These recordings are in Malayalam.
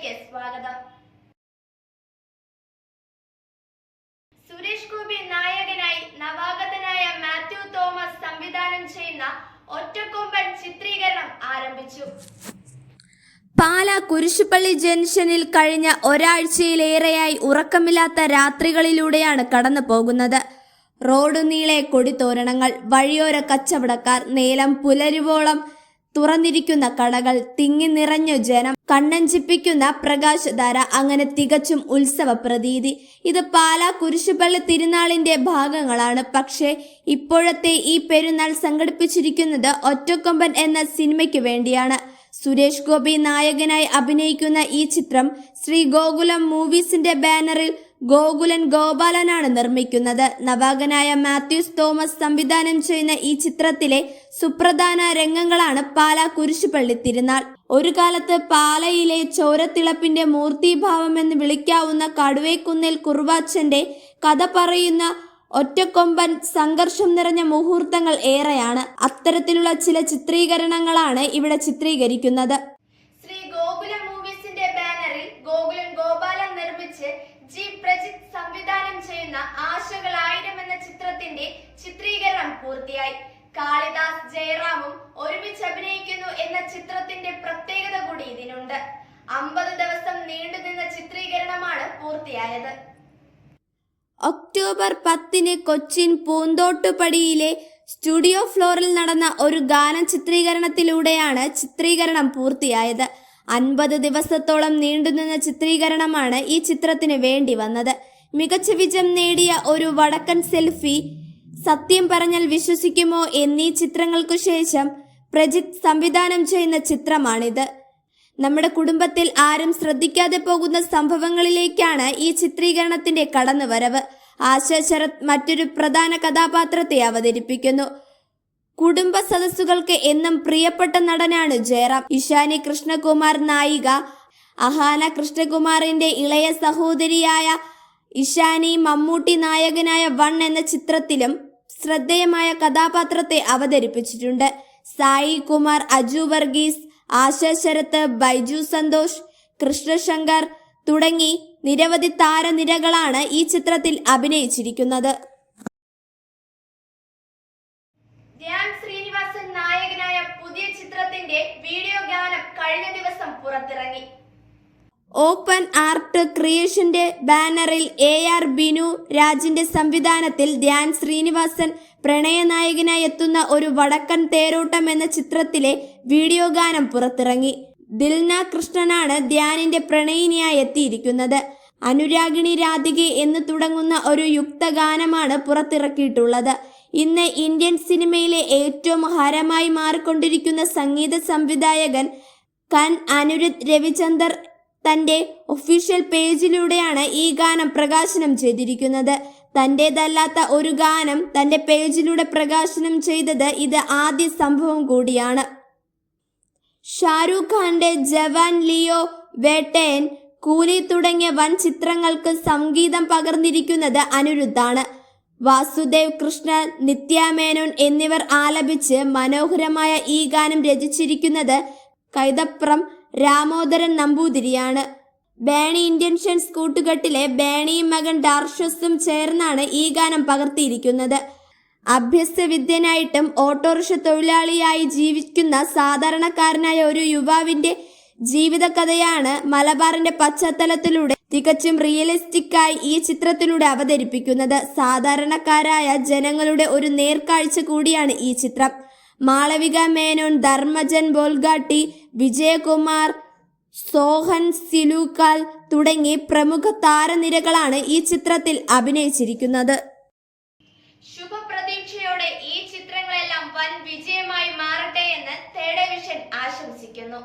ന്യൂസിലേക്ക് സ്വാഗതം. സുരേഷ് ഗോപി നായകനായി നവാഗതനായ മാത്യു തോമസ് സംവിധാനം ചെയ്യുന്ന ഒറ്റക്കൊമ്പൻ ചിത്രീകരണം ആരംഭിച്ചു. പാല കുരിശുപള്ളി ജംഗ്ഷനിൽ കഴിഞ്ഞ ഒരാഴ്ചയിലേറെയായി ഉറക്കമില്ലാത്ത രാത്രികളിലൂടെയാണ് കടന്നു പോകുന്നത്. റോഡ് നീളെ കൊടിത്തോരണങ്ങൾ വഴിയോര കച്ചവടക്കാർ നേലം പുലരുവോളം തുറന്നിരിക്കുന്ന കടകൾ തിങ്ങി നിറഞ്ഞു ജനം കണ്ണഞ്ചിപ്പിക്കുന്ന പ്രകാശധാര അങ്ങനെ തികച്ചും ഉത്സവ പ്രതീതി ഇത് പാലാ കുരിശുപള്ളി തിരുനാളിന്റെ ഭാഗങ്ങളാണ്. പക്ഷേ ഇപ്പോഴത്തെ ഈ പെരുന്നാൾ സംഘടിപ്പിച്ചിരിക്കുന്നത് ഒറ്റക്കൊമ്പൻ എന്ന സിനിമയ്ക്ക് വേണ്ടിയാണ്. സുരേഷ് ഗോപി നായകനായി അഭിനയിക്കുന്ന ഈ ചിത്രം ശ്രീ ഗോകുലം മൂവീസിന്റെ ബാനറിൽ ഗോകുലൻ ഗോപാലനാണ് നിർമ്മിക്കുന്നത്. നവാഗനായ മാത്യൂസ് തോമസ് സംവിധാനം ചെയ്യുന്ന ഈ ചിത്രത്തിലെ സുപ്രധാന രംഗങ്ങളാണ് പാലാ കുരിശുപള്ളി തിരുനാൾ. ഒരു കാലത്ത് പാലയിലെ ചോരത്തിളപ്പിന്റെ മൂർത്തിഭാവം എന്ന് വിളിക്കാവുന്ന കടുവേക്കുന്നിൽ കുറുവാച്ചന്റെ കഥ പറയുന്ന ഒറ്റക്കൊമ്പൻ സംഘർഷം നിറഞ്ഞ മുഹൂർത്തങ്ങൾ ഏറെയാണ്. അത്തരത്തിലുള്ള ചില ചിത്രീകരണങ്ങളാണ് ഇവിടെ ചിത്രീകരിക്കുന്നത് ശ്രീ ഗോകുലം മൂവീസിന്റെ ബാനറിൽ ഗോകുലൻ ഗോപാലൻ നിർമ്മിച്ച് ജി പ്രജിത്ത് സംവിധാനം ചെയ്യുന്ന ആശകൾ ആയിരം എന്ന ചിത്രത്തിന്റെ ചിത്രീകരണം പൂർത്തിയായി. കാളിദാസ് ജയറാമും ഒരുമിച്ച് അഭിനയിക്കുന്നു എന്ന ചിത്രത്തിന്റെ പ്രത്യേകത കൂടി ഇതിനുണ്ട്. അമ്പത് ദിവസം നീണ്ടുനിന്ന ചിത്രീകരണമാണ് പൂർത്തിയായത്. ഒക്ടോബർ പത്തിന് കൊച്ചിൻ പൂന്തോട്ടുപടിയിലെ സ്റ്റുഡിയോ ഫ്ലോറിൽ നടന്ന ഒരു ഗാന ചിത്രീകരണത്തിലൂടെയാണ് ചിത്രീകരണം പൂർത്തിയായത്. അൻപത് ദിവസത്തോളം നീണ്ടുനിന്ന ചിത്രീകരണമാണ് ഈ ചിത്രത്തിന് വേണ്ടി വന്നത്. മികച്ച വിജയം നേടിയ ഒരു വടക്കൻ സെൽഫി സത്യം പറഞ്ഞാൽ വിശ്വസിക്കുമോ എന്നീ ചിത്രങ്ങൾക്കു ശേഷം പ്രജിത്ത് സംവിധാനം ചെയ്യുന്ന ചിത്രമാണിത്. നമ്മുടെ കുടുംബത്തിൽ ആരും ശ്രദ്ധിക്കാതെ പോകുന്ന സംഭവങ്ങളിലേക്കാണ് ഈ ചിത്രീകരണത്തിന്റെ കടന്നുവരവ്. ആശ ശരത് മറ്റൊരു പ്രധാന കഥാപാത്രത്തെ അവതരിപ്പിക്കുന്നു. കുടുംബ സദസ്സുകൾക്ക് എന്നും പ്രിയപ്പെട്ട നടനാണ് ജയറാം. ഇഷാനി കൃഷ്ണകുമാർ നായിക അഹാന കൃഷ്ണകുമാറിന്റെ ഇളയ സഹോദരിയായ ഇഷാനി മമ്മൂട്ടി നായകനായ വൺ എന്ന ചിത്രത്തിലും ശ്രദ്ധേയമായ കഥാപാത്രത്തെ അവതരിപ്പിച്ചിട്ടുണ്ട്. സായി കുമാർ അജു വർഗീസ് ആശ ശരത്ത് ബൈജു സന്തോഷ് കൃഷ്ണശങ്കർ തുടങ്ങി നിരവധി താരനിരകളാണ് ഈ ചിത്രത്തിൽ അഭിനയിച്ചിരിക്കുന്നത്. ധ്യാൻ ശ്രീനിവാസൻ നായകനായ പുതിയ ചിത്രത്തിന്റെ വീഡിയോ ഗാനം കഴിഞ്ഞ ദിവസം പുറത്തിറങ്ങി. ഓപ്പൺ ആർട്ട് ക്രിയേഷന്റെ ബാനറിൽ എ ആർ ബിനു രാജിന്റെ സംവിധാനത്തിൽ ധ്യാൻ ശ്രീനിവാസൻ പ്രണയനായകനായി എത്തുന്ന ഒരു വടക്കൻ തേരോട്ടം എന്ന ചിത്രത്തിലെ വീഡിയോ ഗാനം പുറത്തിറങ്ങി. ദിൽന കൃഷ്ണനാണ് ധ്യാനിന്റെ പ്രണയിനിയായി എത്തിയിരിക്കുന്നത്. അനുരാഗിണി രാധികെ എന്ന് തുടങ്ങുന്ന ഒരു യുക്തഗാനമാണ് പുറത്തിറക്കിയിട്ടുള്ളത്. ഇന്ന് ഇന്ത്യൻ സിനിമയിലെ ഏറ്റവും ഹരമായി മാറിക്കൊണ്ടിരിക്കുന്ന സംഗീത സംവിധായകൻ കൻ അനുരുദ് രവിചന്ദർ തന്റെ ഒഫീഷ്യൽ പേജിലൂടെയാണ് ഈ ഗാനം പ്രകാശനം ചെയ്തിരിക്കുന്നത്. തന്റേതല്ലാത്ത ഒരു ഗാനം തന്റെ പേജിലൂടെ പ്രകാശനം ചെയ്തത് ഇത് ആദ്യ സംഭവം കൂടിയാണ്. ഷാരൂഖ് ഖാന്റെ ജവാൻ ലിയോ വേട്ടയൻ കൂലി തുടങ്ങിയ വൻ ചിത്രങ്ങൾക്ക് സംഗീതം പകർന്നിരിക്കുന്നത് അനിരുദ്ധാണ്. വാസുദേവ് കൃഷ്ണ നിത്യാമേനോൻ എന്നിവർ ആലപിച്ച് മനോഹരമായ ഈ ഗാനം രചിച്ചിരിക്കുന്നത് കൈതപ്രം രാമോദരൻ നമ്പൂതിരിയാണ്. ബേണി ഇന്ത്യൻഷൻസ് കൂട്ടുകെട്ടിലെ ബേണിയും മകൻ ഡാർഷസും ചേർന്നാണ് ഈ ഗാനം പകർത്തിയിരിക്കുന്നത്. അഭ്യസ്തവിദ്യനായിട്ടും ഓട്ടോറിക്ഷ തൊഴിലാളിയായി ജീവിക്കുന്ന സാധാരണക്കാരനായ ഒരു യുവാവിന്റെ ജീവിതകഥയാണ് മലബാറിന്റെ പശ്ചാത്തലത്തിലൂടെ തികച്ചും റിയലിസ്റ്റിക്കായി ഈ ചിത്രത്തിലൂടെ അവതരിപ്പിക്കുന്നത്. സാധാരണക്കാരായ ജനങ്ങളുടെ ഒരു നേർക്കാഴ്ച കൂടിയാണ് ഈ ചിത്രം. മാളവിക മേനോൻ ധർമ്മജൻ ബോൽഗാട്ടി വിജയകുമാർ സോഹൻ സിലൂക്കാൽ തുടങ്ങി പ്രമുഖ താരനിരകളാണ് ഈ ചിത്രത്തിൽ അഭിനയിച്ചിരിക്കുന്നത്. ശുഭപ്രതീക്ഷയോടെ ഈ ചിത്രങ്ങളെല്ലാം വൻ വിജയമായി മാറട്ടെ എന്ന് തേർഡ് വിഷൻ ആശംസിക്കുന്നു.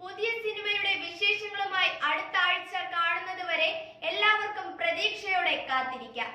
പുതിയ സിനിമയുടെ വിശേഷങ്ങളുമായി അടുത്ത ആഴ്ച കാണുന്നത് വരെ എല്ലാവർക്കും പ്രതീക്ഷയോടെ കാത്തിരിക്കാം.